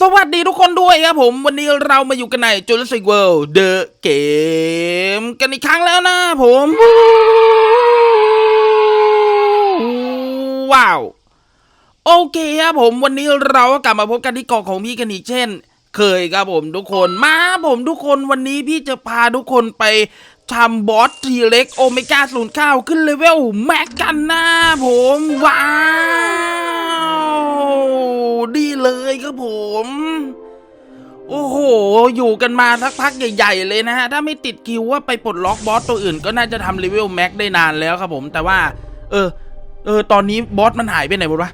สวัสดีทุกคนด้วยครับผมวันนี้เรามาอยู่กันใน Jurassic World The Game กันอีกครั้งแล้วนะผม ว้าว โอเคครับผมวันนี้เรากลับมาพบกันที่เกาะของพี่กันอีกเช่น เคยครับผมทุกคนมาผมทุกคนวันนี้พี่จะพาทุกคนไปทำบอสทีเล็กโอเมก้าศูนย์เก้าขึ้นเลเวลแม็กกันนะผม ว้าว ดีเลยครับผม โอ้โห อยู่กันมาสักพักใหญ่ๆเลยนะฮะ ถ้าไม่ติดคิวว่าไปปลดล็อกบอสตัวอื่นก็น่าจะทำเลเวลแม็กได้นานแล้วครับผม แต่ว่า เออ เออ ตอนนี้บอสมันหายไปไหนหมดวะ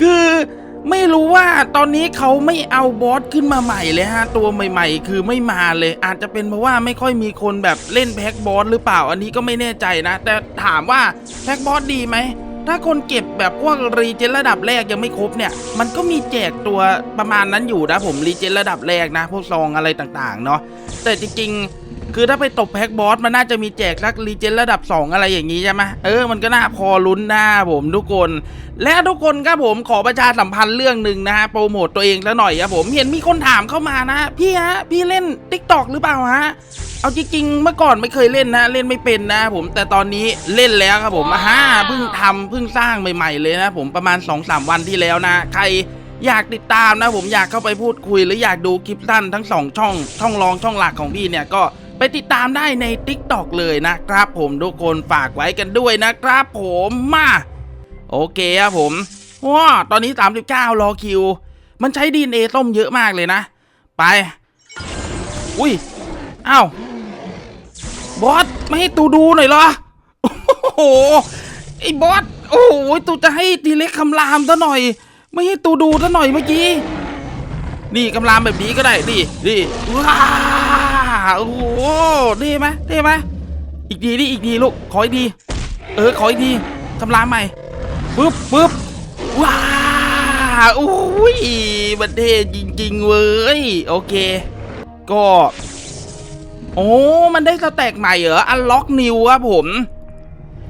คือไม่รู้ว่าตอนนี้เขาไม่เอาบอสขึ้นมาใหม่เลยฮะ ตัวใหม่ ๆ คือไม่มาเลย อาจจะเป็นเพราะว่าไม่ค่อยมีคนแบบเล่นแพ็กบอสหรือเปล่า อันนี้ก็ไม่แน่ใจนะ แต่ถามว่าแพ็กบอสดีไหม ถ้าคนเก็บแบบพวกรีเจนระดับแรกยังไม่ครบเนี่ย มันก็มีแจกตัวประมาณนั้นอยู่นะผมรีเจนระดับแรกนะ พวกซองอะไรต่างๆเนาะแต่จริงๆ คือถ้าไปตบแพ็กบอสมันน่าจะมีแจกสักรีเจนระดับ 2 อะไรอย่างนี้ใช่ไหมเออมันก็น่าพอลุ้นหน้าผมทุกคน และทุกคนครับผมขอประชาสัมพันธ์เรื่องหนึ่งนะฮะโปรโมตตัวเองซะหน่อยครับผมเห็นมีคนถามเข้ามานะ พี่ฮะพี่เล่น t ิ k t o k หรือเปล่าฮะ เอาจริงๆ เมื่อก่อนไม่เคยเล่นนะ เล่นไม่เป็นนะผมแต่ตอนนี้เล่นแล้วครับผมฮ่าเพิ่งทำเพิ่งสร้างใหม่ๆเลยนะผมประมาณ2-3วันที่แล้วนะ ใครอยากติดตามนะ ผมอยากเข้าไปพูดคุย หรืออยากดูคลิปสั้นทั้ง 2 ช่อง ช่องรองช่องหลักของพี่เนี่ยก็ไปติดตามได้ใน Tik t o k เลยนะครับ ผมทุกคนฝากไว้กันด้วยนะครับ ผมมาโอเคครับผมว้าตอนนี้ 39รอคิว มันใช้ดีเอส้มเยอะมากเลยนะ ไป อุ้ยอ้าว บอสไม่ให้ตูดูหน่อยเหรอ โอ้โห ไอ้บอส โอ้โห ตูจะให้ตีเล็กคำรามซะหน่อย ไม่ให้ตูดูซะหน่อยเมื่อกี้ นี่คำรามแบบนี้ก็ได้ นี่นี่ว้าโอ้โหดีไหมดีไหมอีกทีดิอีกทีลูก ขออีกทีเออ ขออีกทีคำรามใหม่ ปึ๊บปึ๊บว้าอุ้ยมันเท่จริง ๆ เว้ย โอเค ก็ โอ้ มันได้สแต็กใหม่เหรอ อันล็อกนิวครับผม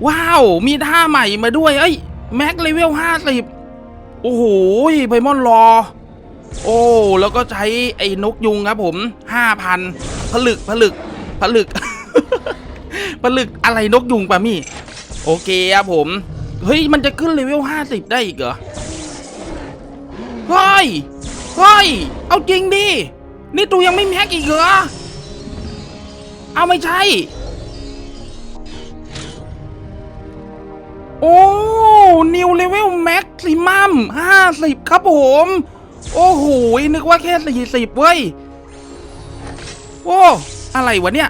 ว้าว มีท่าใหม่มาด้วย เอ้ย แม็กเลเวลห้าสิบโอ้โหไพมอนรอ โอ้ แล้วก็ใช้ไอ้นกยุงครับผมห้าพันผลึกผลึกผลึกผลึกอะไรนกยุงปะมี่ โอเคครับผม เฮ้ย มันจะขึ้นเลเวลห้าสิบได้อีกเหรอ เฮ้ย เฮ้ย เอาจริงดิ นี่ตูยังไม่แม็กอีกเหรอ เอาไม่ใช่ โอ้นิวเลเวลแม็กซิมัมห้าสิบครับผม โอ้โห นึกว่าแค่สี่สิบเว้ย โอ้ อะไรวะเนี่ย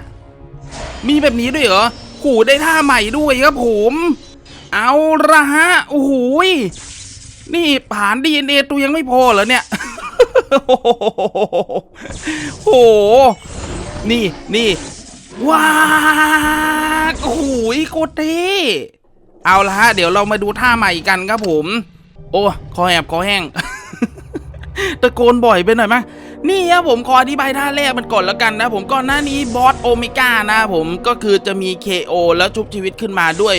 มีแบบนี้ด้วยเหรอโหได้ท่าใหม่ด้วยครับผม เอาละฮะ โอ้โหยนี่ผ่านดีเอ็นเอตัวยังไม่พอเหรอเนี่ย โอ้โห นี่นี่ ว้าโอ้โหโคตรเท่เอาละฮะ เดี๋ยวเรามาดูท่าใหม่กันครับผม โอ้คอแหบคอแห้งตะโกนบ่อยไปหน่อยมั้ยนี่ครับผมขออธิบายท่าแรกมันก่อนแล้วกันนะ ผมก่อนหน้านี้บอสโอเมก้านะผมก็คือจะมี KO แล้วชุบชีวิตขึ้นมาด้วย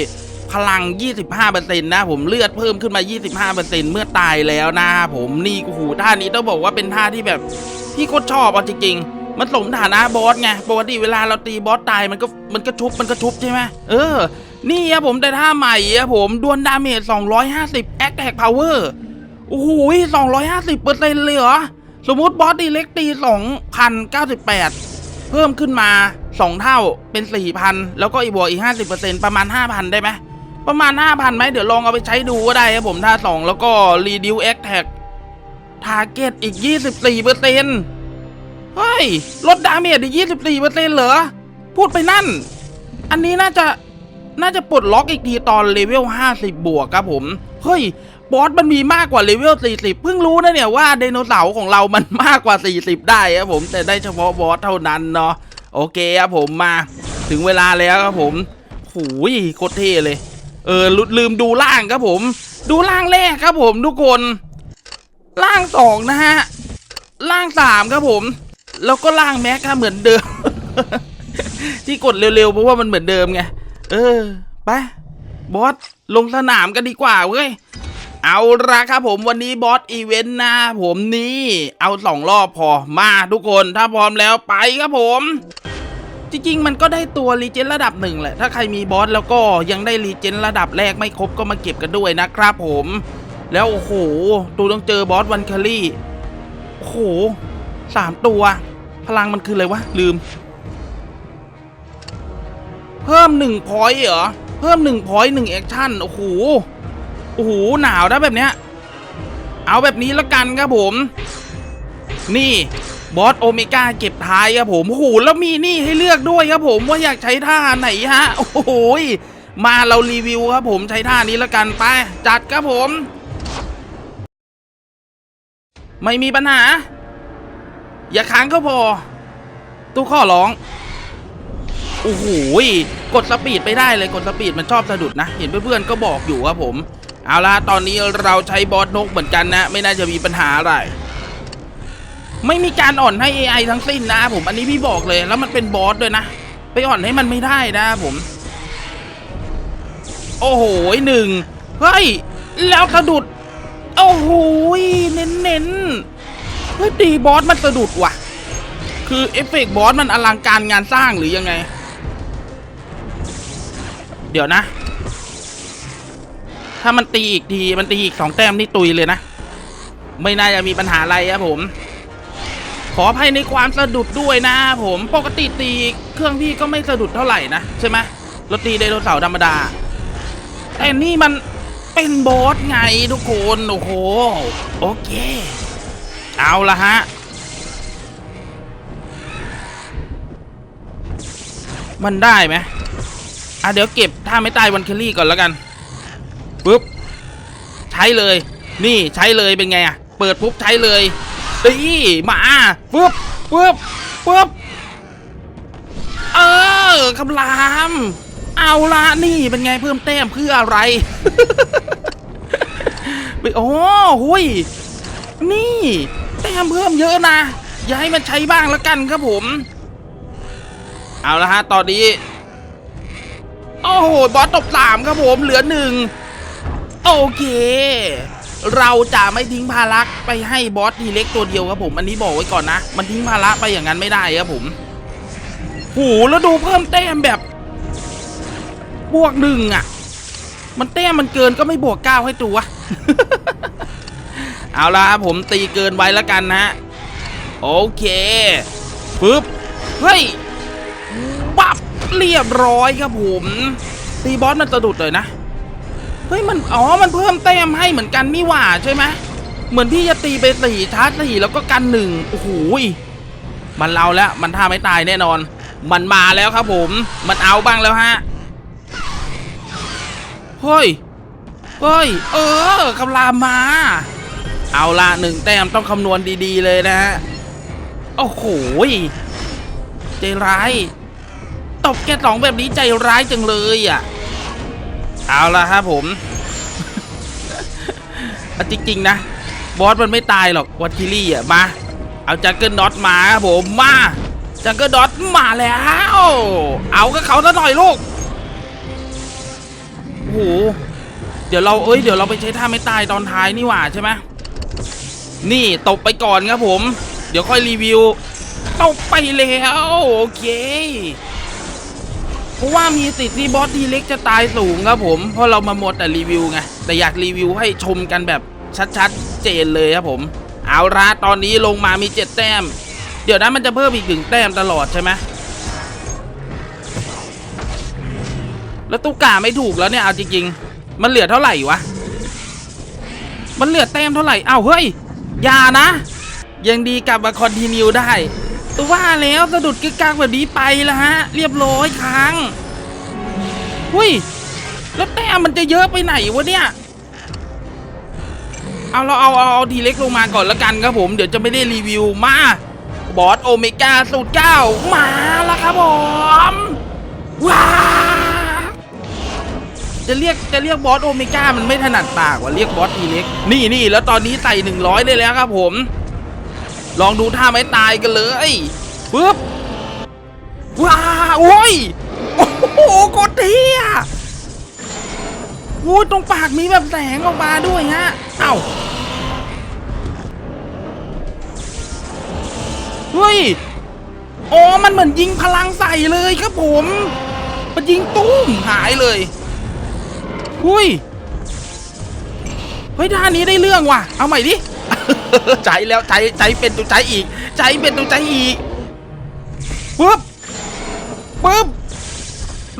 พลัง 25%นะผมเลือดเพิ่มขึ้นมา 25%เมื่อตายแล้วนะผมนี่โอ้โหท่านี้ต้องบอกว่าเป็นท่าที่แบบพี่โคตรชอบเอาจริงๆ มันสมฐานะบอสไงปกติเวลาเราตีบอสตายมันก็มันก็ชุบมันก็ชุบใช่ไหมเออ นี่ครับผมได้ท่าใหม่ครับผมดวลดาเมจ250 Attack Power โอ้โหสองร้อยห้าสิบเปอร์เซ็นต์เลยเหรอ สมมติบอสดีเล็กตีสองพันเก้าสิบแปดเพิ่มขึ้นมาสองเท่าเป็นสี่พันแล้วก็อีบวกอีกห้าสิบเปอร์เซ็นต์ประมาณห้าพันได้ไหมประมาณห้าพันไหมเดี๋ยวลองเอาไปใช้ดูก็ได้ครับผมท่าสองแล้วก็ reduce attack target อีกยี่สิบสี่เปอร์เซ็นต์ เฮ้ยลดดาเมจอีกยี่สิบสี่เปอร์เซ็นต์เหรอ พูดไปนั่น อันนี้น่าจะน่าจะปลดล็อกอีกทีตอนเลเวลห้าสิบบวกครับผม เฮ้ยบอสมันมีมากกว่าเลเวล40เพิ่งรู้นะเนี่ยว่าไดโนเสาร์ของเรามันมากกว่า40ได้ครับผม แต่ได้เฉพาะบอสเท่านั้นเนาะโอเคครับผมมาถึงเวลาแล้วครับผมหูยโคตรเท่เลย เออลลืมดูล่างครับผม ดูล่างแรกครับผมทุกคน ล่างสองนะฮะล่างสามครับผม แล้วก็ล่างแม็กครับเหมือนเดิม ที่กดเร็วๆเพราะว่ามันเหมือนเดิมไง เออ ไป บอส ลงสนามกันดีกว่าเว้ย เอาละครับผมวันนี้บอสอีเวนต์นะผมนี่เอาสองรอบพอ มาทุกคนถ้าพร้อมแล้วไปครับผม จริงๆ มันก็ได้ตัวรีเจนระดับหนึ่งแหละ ถ้าใครมีบอสแล้วก็ยังได้รีเจนระดับแรกไม่ครบก็มาเก็บกันด้วยนะครับผมแล้วโอ้โห ตูต้องเจอบอสวันคารี่ โอ้โห สามตัว พลังมันคืออะไรวะ ลืม เพิ่มหนึ่งพอยต์เหรอ เพิ่มหนึ่งพอยต์หนึ่งแอคชั่น โอ้โห โอ้โห หนาวนะแบบเนี้ย เอาแบบนี้ละกันครับผม นี่บอสโอเมก้าเก็บท้ายครับผมโอ้โหแล้วมีนี่ให้เลือกด้วยครับผมว่าอยากใช้ท่าไหนฮะ โอ้โหมาเรารีวิวครับผมใช้ท่านี้ละกันไป จัดครับผม ไม่มีปัญหา อย่าค้างก็พอ ตู้ข้อร้อง โอ้โหกดสปีดไปได้เลย กดสปีดมันชอบสะดุดนะ เห็นเพื่อนๆก็บอกอยู่ครับผม เอาละตอนนี้เราใช้บอสนกเหมือนกันนะ ไม่น่าจะมีปัญหาอะไร ไม่มีการอ่อนให้ AI ทั้งสิ้นนะผม อันนี้พี่บอกเลย แล้วมันเป็นบอสด้วยนะ ไปอ่อนให้มันไม่ได้นะผม โอ้โหหนึ่งเฮ้ย แล้วสะดุด โอ้โหเน้นๆ ฮ้ยดีบอสมันสะดุดว่ะ คือเอฟเฟกต์บอสมันอลังการงานสร้างหรือยังไง เดี๋ยวนะ ถ้ามันตีอีกทีมันตีอีกสองแต้มนี่ตุยเลยนะ ไม่น่าจะมีปัญหาอะไรครับผม ขออภัยในความสะดุดด้วยนะผมปกติตีเครื่องพี่ก็ไม่สะดุดเท่าไหร่นะใช่ไหมรถตีไดโนเสาร์ธรรมดา แต่นี่มันเป็นบอสไงทุกคน โอ้โห โอเค เอาละฮะ มันได้ไหมอะเดี๋ยวเก็บถ้าไม่ตายวันเคลลี่ก่อนแล้วกันปุ๊บ ใช้เลย นี่ใช้เลยเป็นไงอะ เปิดปุ๊บใช้เลยดีมาปุ๊บปุ๊บปุ๊บเออคำราม เอาละนี่เป็นไงเพิ่มแต้มเพื่ออะไรไปโอ้หุยนี่ แต้มเพิ่มเยอะนะอย่าให้มันใช้บ้างแล้วกันครับผม เอาละฮะตอนนี้โอ้โหบอสตบสามครับผมเหลือหนึ่งโอเค เราจะไม่ทิ้งภาระไปให้บอสทีเล็กตัวเดียวครับผม อันนี้บอกไว้ก่อนนะ มันทิ้งภาระไปอย่างนั้นไม่ได้ครับผมโหแล้วดูเพิ่มแต้มแบบ บวกหนึ่งอะ มันแต้มมันเกินก็ไม่บวกเก้าให้ตัว เอาละครับผมตีเกินไว้แล้วกันนะโอเคปึ๊บเฮ้ยปับเรียบร้อยครับผมตีบอสมันสะดุดเลยนะเฮ้ยมันอ๋อมันเพิ่มแต้มให้เหมือนกันนี่หว่าใช่ไหมเหมือนพี่จะตีไปสี่ชาร์จสี่แล้วก็กันหนึ่งโอ้โหยมันเราแล้วมันท่าไม่ตายแน่นอน มันมาแล้วครับผม มันเอาบ้างแล้วฮะเฮ้ยเฮ้ยเออคำรามา เอาละหนึ่งแต้มต้องคำนวณดีๆเลยนะฮะ โอ้โหยใจร้ายตบแค่สองแบบนี้ใจร้ายจังเลยอะ เอาละครับผมจริงๆนะ บอสมันไม่ตายหรอกวัตคิลี่อะ มา เอาจังเกิลดอทมาครับผมมาจังเกิลดอทมาแล้ว เอาก็เขาซะหน่อยลูกโอ้โห เดี๋ยวเราเอ้ย เดี๋ยวเราไปใช้ท่าไม่ตายตอนท้ายนี่หว่าใช่ไหม นี่ตบไปก่อนครับผม เดี๋ยวค่อยรีวิวตบไปแล้วโอเคเพราะว่ามีสิทธิ์ที่บอสทีเล็กจะตายสูงครับผม เพราะเรามาหมดแต่รีวิวไง แต่อยากรีวิวให้ชมกันแบบชัดๆ เจนเลยครับผม เอาละตอนนี้ลงมามีเจ็ดแต้ม เดี๋ยวนั้นมันจะเพิ่มอีกถึงแต้มตลอดใช่ไหมแล้วตุ๊กกาไม่ถูกแล้วเนี่ยเอาจริงๆ มันเหลือเท่าไหร่วะ มันเหลือแต้มเท่าไหร่ อ้าวเฮ้ย อย่านะ ยังดีกลับมาคอนติเนียได้ตัวว่าแล้วสะดุดกึกกักแบบนี้ไปแล้วฮะ เรียบร้อยค้างหุ้ย แล้วแต้มมันจะเยอะไปไหนวะเนี่ย เอาเราเอาเอาเอาทีเล็กลงมาก่อนละกันครับผม เดี๋ยวจะไม่ได้รีวิวมา บอสโอเมก้าสูตรเก้ามาแล้วครับผม ว้า จะเรียกจะเรียกบอสโอเมก้ามันไม่ถนัดปากว่าเรียกบอสทีเล็กนี่นี่แล้วตอนนี้ใส่หนึ่งร้อยได้แล้วครับผม ลองดูท่าไม้ตายกันเลยปึ๊บว้าโอ้ยโอ้โหโคตรเที่ยโอ้ตรงปากมีแบบแสงออกมาด้วยฮะเอ้าเฮ้ยอ๋อมันเหมือนยิงพลังใส่เลยครับผม มันยิงตุ้มหายเลย หุยเฮ้ยด้านนี้ได้เรื่องว่ะ เอาใหม่ดิ ใจแล้วใจใจเป็นตัวใจอีก ใจเป็นตัวใจอีกปึ๊บปึ๊บ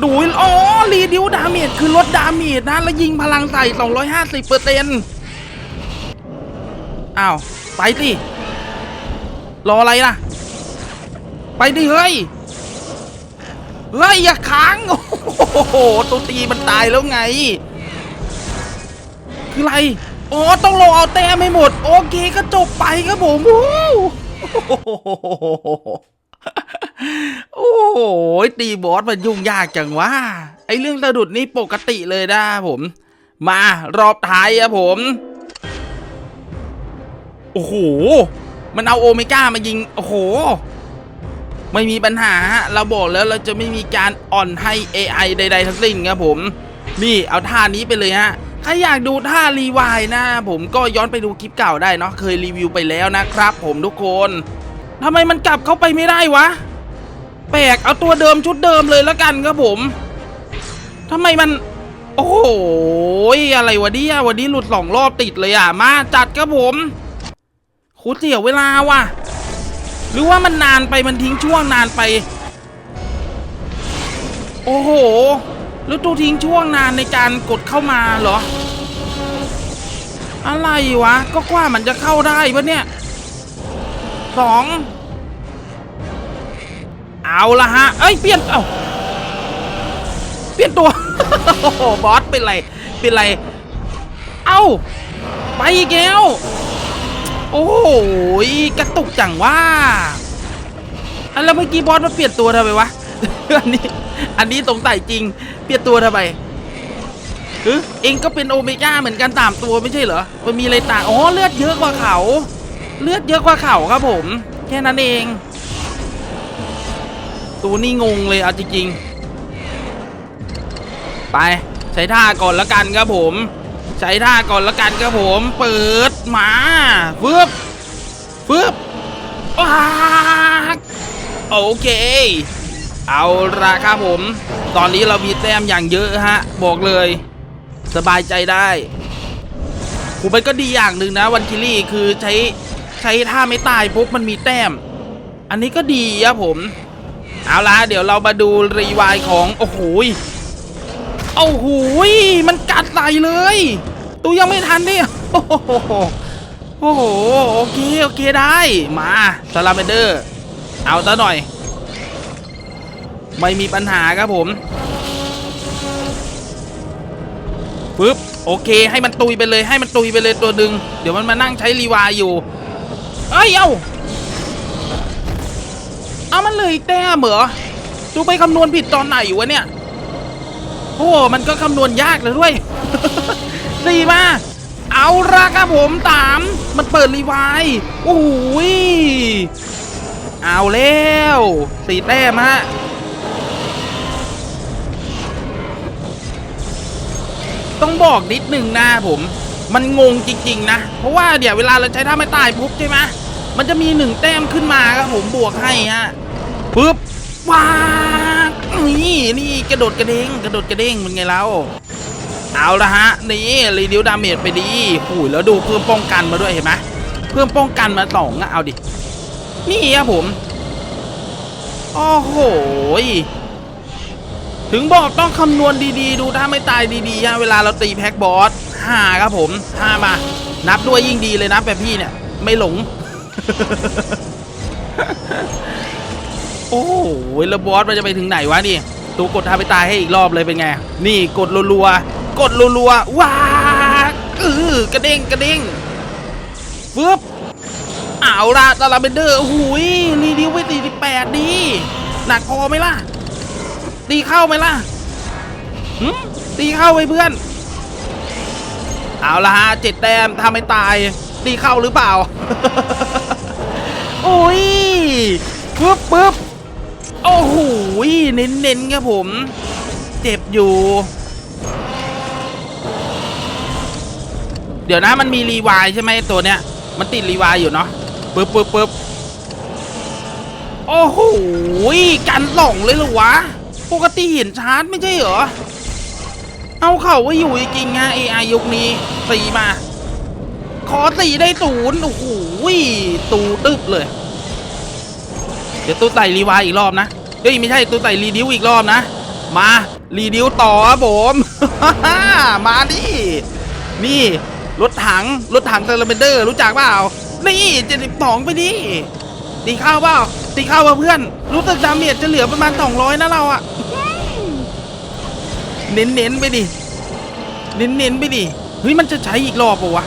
ดูอ๋อ รีดิวดาเมจคือลดดาเมจนะ แล้วยิงพลังใส่ 250เปอร์เซ็นต์อ้าว ไปสิ รออะไรล่ะ ไปดิเฮ้ย เฮ้ย อย่าค้าง โอ้โห ตัวตีมันตายแล้วไง คืออะไรอ๋อต้องรอเอาแต้มให้หมด โอเคก็จบไปครับผมวู้โอ้โหตีบอสมันยุ่งยากจังวะไอเรื่องสะดุดนี่ปกติเลยนะผม มารอบท้ายอะผม โอ้โห มันเอาโอเมก้ามายิง โอ้โห ไม่มีปัญหาฮะเราบอกแล้วเราจะไม่มีการอ่อนให้ AI ใด ๆ ทั้งสิ้นครับผม นี่เอาท่านี้ไปเลยฮะ ใครอยากดูท่ารีวายนะ ผมก็ย้อนไปดูคลิปเก่าได้เนาะเคยรีวิวไปแล้วนะครับ ผมทุกคนทำไมมันกลับเข้าไปไม่ได้วะ แปลกเอาตัวเดิมชุดเดิมเลยแล้วกันครับผมทำไมมัน โอ้โหอะไรวะเนี่ยวันนี้หลุดสองรอบติดเลยอะ มาจัดครับผมคตรเสียเวลาว่ะ หรือว่ามันนานไปมันทิ้งช่วงนานไป โอ้โห แล้วตัวทิ้งช่วงนานในการกดเข้ามาเหรอ อะไรวะ ก็กว่ามันจะเข้าได้ปะเนี่ยสองเอาละฮะ เอ้ยเปลี่ยน เอ้า เปลี่ยนตัว โอ้โหบอสเป็นไร เป็นไร เอ้า ไปอีกแล้ว โอ้โหกระตุกจังว่าอันแล้วเมื่อกี้บอสมาเปลี่ยนตัวทำไมวะ อันนี้ อันนี้สงสัยจริง เปลี่ยนตัวทำไมเออเองก็เป็นโอเมก้าเหมือนกันตามตัวไม่ใช่เหรอ มันมีอะไรต่าง อ๋อเลือดเยอะกว่าเขา เลือดเยอะกว่าเขาครับผม แค่นั้นเอง ตัวนี่งงเลยเอาจริงๆ ไปใช้ท่าก่อนล้วกันครับผม ใช้ท่าก่อนล้วกันครับผม เปิดมาฟึบฟึบว้ากโอเค เอาละครับผม ตอนนี้เรามีแต้มอย่างเยอะฮะ บอกเลย สบายใจได้ผมมันก็ดีอย่างหนึ่งนะวันคิลี่คือใช้ใช้ท่าไม่ตายปุ๊บมันมีแต้ม อันนี้ก็ดีครับผม เอาละเดี๋ยวเรามาดูรีวายของ โอ้โหโอ้โหมันกัดใส่เลยตัวยังไม่ทันดิโอ้โหโอ้โหโอเคโอเคได้มาสลาเมเดอร์ เอาซะหน่อย ไม่มีปัญหาครับผมปึ๊บโอเค ให้มันตุยไปเลยให้มันตุยไปเลยตัวหนึ่งเดี๋ยวมันมานั่งใช้รีวายอยู่ เอ้ย เอ้าเอามันเลยแต้มเหรอจูไปคำนวณผิดตอนไหนวะเนี่ยโอ้มันก็คำนวณยากเลยด้วยดีมา เอาละครับผมตามมันเปิดรีวายโอ้ยเอาแล้วสี่แต้มฮะ ต้องบอกนิดนึงนะผม มันงงจริง ๆ นะ เพราะว่าเดี๋ยวเวลาเราใช้ท่าไม่ตายปุ๊บใช่ไหมมันจะมีหนึ่งแต้มขึ้นมาครับผมบวกให้ฮะปุ๊บว้านี่นี่กระโดดกระเด้งกระโดดกระเด้งเป็นไงเราเอาละฮะนี่รีดิวดาเมจไปดีหูยแล้วดูเพิ่มป้องกันมาด้วยเห็นไหมเพิ่มป้องกันมาสองอะเอาดินี่ครับผมโอ้โห ถึงบอกต้องคำนวณดีๆ ดูถ้าไม่ตายดีๆฮะเวลาเราตีแพ็กบอสห้าครับผมห้ามา นับด้วยยิ่งดีเลยนะแบบพี่เนี่ย ไม่หลง โอ้โหแล้วบอสมันจะไปถึงไหนวะนี่ตัวกดทาไปตายให้อีกรอบเลยเป็นไง นี่กดรัวๆ กดรัวๆ ว้าเออกระเด้งกระเด้งฟึบเอาละตาลาเบนเดอร์หูยรีดิวไปตีแปดดี หนักพอไหมล่ะ ตีเข้าไหมล่ะตีเข้าไปเพื่อน เอาละฮะเจ็ดแต้มถ้าไม่ตาย ตีเข้าหรือเปล่า โอ้ยปึ๊บปึ๊บโอ้โหเน้นๆครับผม เจ็บอยู่ เดี๋ยวนะมันมีรีวายใช่ไหมตัวเนี้ย มันติดรีวายอยู่เนาะปึ๊บปึ๊บปึ๊บโอ้โหกันหล่องเลยหรอวะ ปกติเห็นชาร์จไม่ใช่เหรอ เอาเข่าไว้อยู่จริงๆฮะ AI ยุคนี้ตีมา ขอตีได้ศูนย์โอ้โหตูตึบเลย เดี๋ยวตู้ไต่รีวายอีกรอบนะ เฮ้ย ไม่ใช่ตู้ไต่รีดิวอีกรอบนะ มารีดิวต่อครับผม มาดิ นี่ รถถัง รถถังเซเลเบนเดอร์ รู้จักเปล่า นี่เจ็ดสิบสองไปดิตีข้าวเปล่าตีข้าวเพื่อน รู้สึกดาเมจจะเหลือประมาณสองร้อยนะเราอะ เน้นเน้นๆไปดิเน้นเน้นๆไปดิ เฮ้ย มันจะใช้อีกรอบปะวะ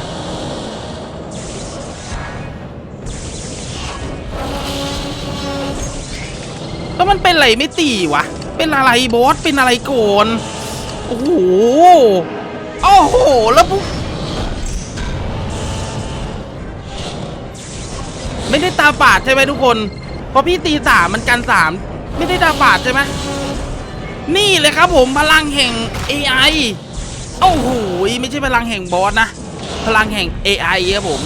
แล้วมันเป็นอะไรไม่ตีวะ เป็นอะไรบอส เป็นอะไรโกนโอ้โห โอ้โห แล้วปุ๊บไม่ได้ตาฝาดใช่ไหมทุกคน พอพี่ตีสามมันกันสาม ไม่ได้ตาฝาดใช่ไหม นี่เลยครับผมพลังแห่ง AI โอ้โหไม่ใช่พลังแห่งบอสนะ พลังแห่ง AI ครับผม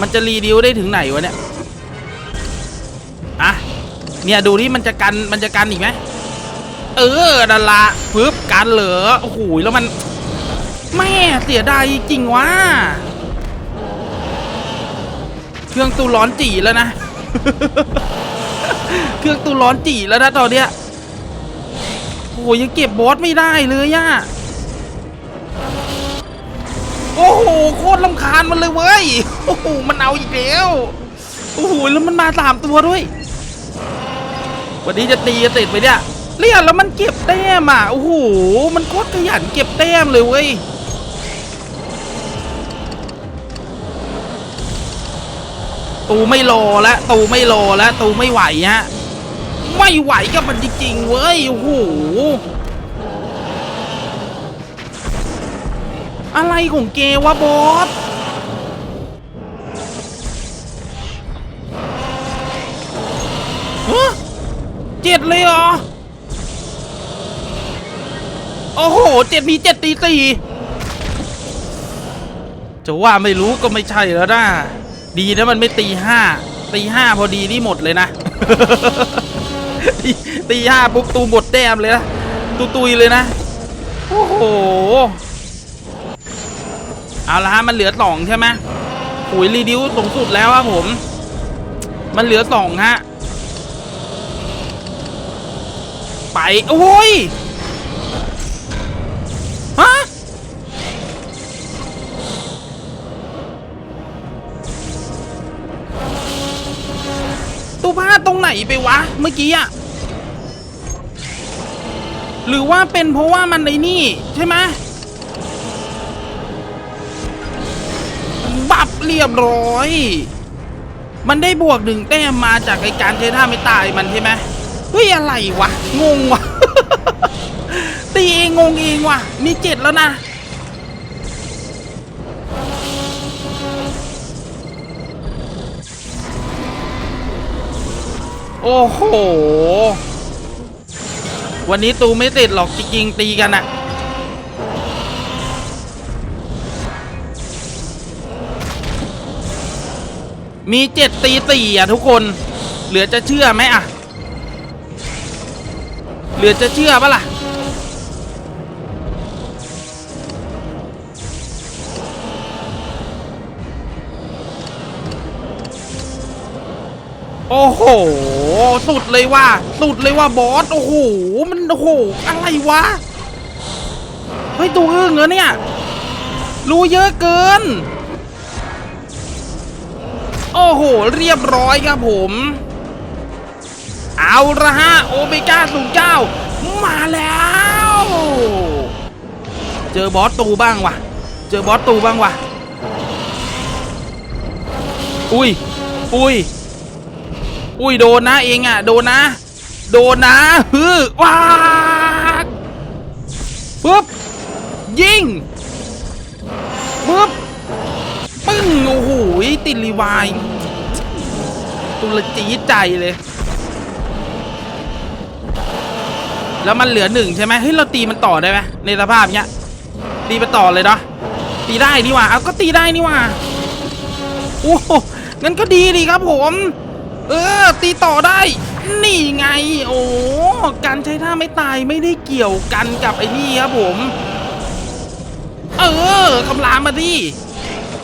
มันจะรีดิวได้ถึงไหนวะเนี่ยอะเนี่ยดูที่มันจะกันมันจะกันอีกไหมเออดันละปึ๊บกันเหรอโอ้โหแล้วมันแม่เสียดายจริงวะเครื่องตู้ร้อนจีแล้วนะ เครื่องตู้ร้อนจีแล้วนะตอนเนี้ยโอ้โหยังเก็บบอสไม่ได้เลยย่ะโอ้โหโคตรลำคาญมันเลยเว้ยโอ้โหมันเอาอีกแล้วโอ้โหแล้วมันมาสามตัวด้วย วันนี้จะตีจะติดไปเนี่ยเรียกแล้วมันเก็บแต้มอะโอ้โหมันโคตรขยันเก็บแต้มเลยเว้ย ตูไม่รอแล้วตูไม่รอแล้วตูไม่ไหวฮะไม่ไหวกับมันจริงๆเว้ยโอ้โหอะไรของเกวะบอสเจ็ดเลยเหรอ โอ้โหเจ็ดมีเจ็ดตีสี่จะว่าไม่รู้ก็ไม่ใช่แล้วนะ ดีนะมันไม่ตีห้าตีห้าพอดีนี่หมดเลยนะ ตีห้าปุ๊บตูหมดแต้มเลยนะตุตุยเลยนะ โอ้โห เอาละฮะมันเหลือสองใช่ไหมปุ๋ยรีดิวสูงสุดแล้วครับผม มันเหลือสองฮะ ไป โอ้ย พลาดตรงไหนไปวะ เมื่อกี้อะหรือว่าเป็นเพราะว่ามันในนี่ ใช่ไหมบับเรียบร้อย มันได้บวกหนึ่งแต้มมาจากไอการใช้ท่าไม่ตายมันใช่ไหมเฮ้ยอะไรวะ งงวะตีเองงงเองวะมีเจ็ดแล้วนะ โอ้โห วันนี้ตูไม่ติดหรอกจริงๆตีกันอะมีเจ็ดตีสี่อะทุกคน เหลือจะเชื่อไหมอะ เหลือจะเชื่อปะล่ะ โอ้โห สุดเลยว่ะสุดเลยว่ะบอส โอ้โห มันโอ้โห อะไรวะ เฮ้ย ตัวอึ้งเหรอเนี่ย รู้เยอะเกิน โอ้โห เรียบร้อยครับผม เอาละฮะ โอเมก้าสูงเก้า มาแล้ว เจอบอสตูบ้างวะเจอบอสตูบ้างวะอุ้ย อุ้ย อุ้ยโดนนะเองอะ โดนนะ โดนนะฮือว้าปึ๊บยิงปึ๊บปึ้งโอ้โหติดรีวายตุลจีใจเลย แล้วมันเหลือหนึ่งใช่ไหมเฮ้ยเราตีมันต่อได้ไหมในสภาพเนี้ยตีไปต่อเลยเนาะตีได้นี่ว่าเอาก็ตีได้นี่ว่าโอ้โหงั้นก็ดีดีครับผม เออ ตีต่อได้ นี่ไง โอ้การใช้ท่าไม่ตายไม่ได้เกี่ยวกันกับไอ้นี่ครับผม เออคำรามมาดิ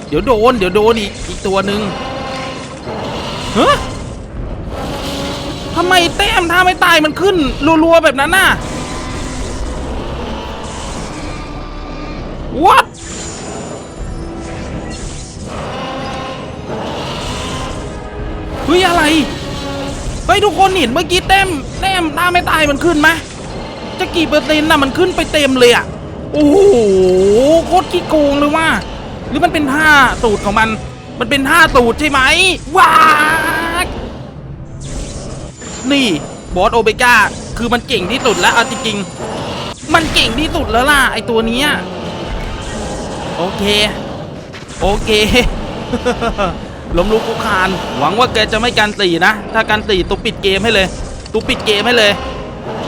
เดี๋ยวโดน เดี๋ยวโดนอีกอีกตัวหนึ่งเฮ้ยทำไมแต้มท่าไม่ตายมันขึ้นรัวๆแบบนั้นน่ะ What ฮ้ยอะไรเฮ้ยทุกคนเห็นเมื่อกี้แต้มแต้มท่าไม่ตายมันขึ้นไหมจะกี่เปอร์เซ็นต์น่ะมันขึ้นไปเต็มเลยอะโอ้โหโคตรขี้โกงเลยว่า หรือมันเป็นท่าตูดของมัน มันเป็นท่าตูดใช่ไหมว้านี่บอสโอเบก้าคือมันเก่งที่สุดแล้วเอาจริงๆมันเก่งที่สุดแล้วล่ะไอตัวเนี้ยโอเค โอเค ล้มลุกคุกคาน หวังว่าแกจะไม่กันตีนะ ถ้ากันตีตูปิดเกมให้เลยตูปิดเกมให้เลย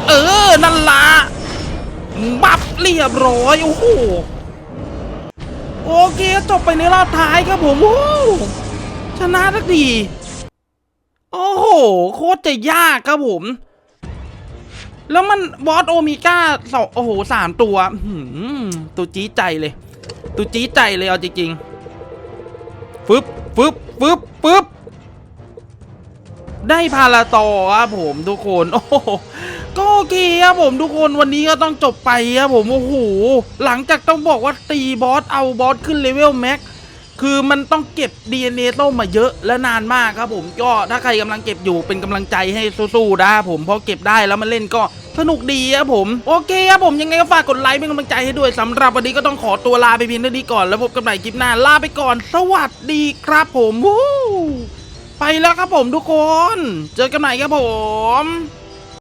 เออ นั่นละบับเรียบร้อย โอ้โห โอเคจบไปในรอบท้ายครับผมโอ้ชนะสักทีโอ้โห โคตรจะยากครับผม แล้วมันบอสโอเมิก้าสองโอ้โหสามตัวตัวจี้ใจเลย ตัวจี้ใจเลยเอาจริงๆฟึบฟึบ ฟึบฟึบได้พาราตอครับผมทุกคนโอ้โหก็โอเคครับผมทุกคนวันนี้ก็ต้องจบไปครับผมโอ้โหหลังจากต้องบอกว่าตีบอสเอาบอสขึ้นเลเวลแม็กคือมันต้องเก็บ DNA ต้มมาเยอะและนานมากครับผมก็ถ้าใครกำลังเก็บอยู่เป็นกำลังใจให้สู้ๆนะครับผมเพราะเก็บได้แล้วมันเล่นก็ สนุกดีครับผม โอเคครับผมยังไงก็ฝากกดไลค์เป็นกำลังใจให้ด้วยสำหรับวันนี้ก็ต้องขอตัวลาไปเพียงเท่านี้ก่อนแล้วพบกันใหม่คลิปหน้าลาไปก่อน สวัสดีครับผมวู้ไปแล้วครับผมทุกคน เจอกันใหม่ครับผม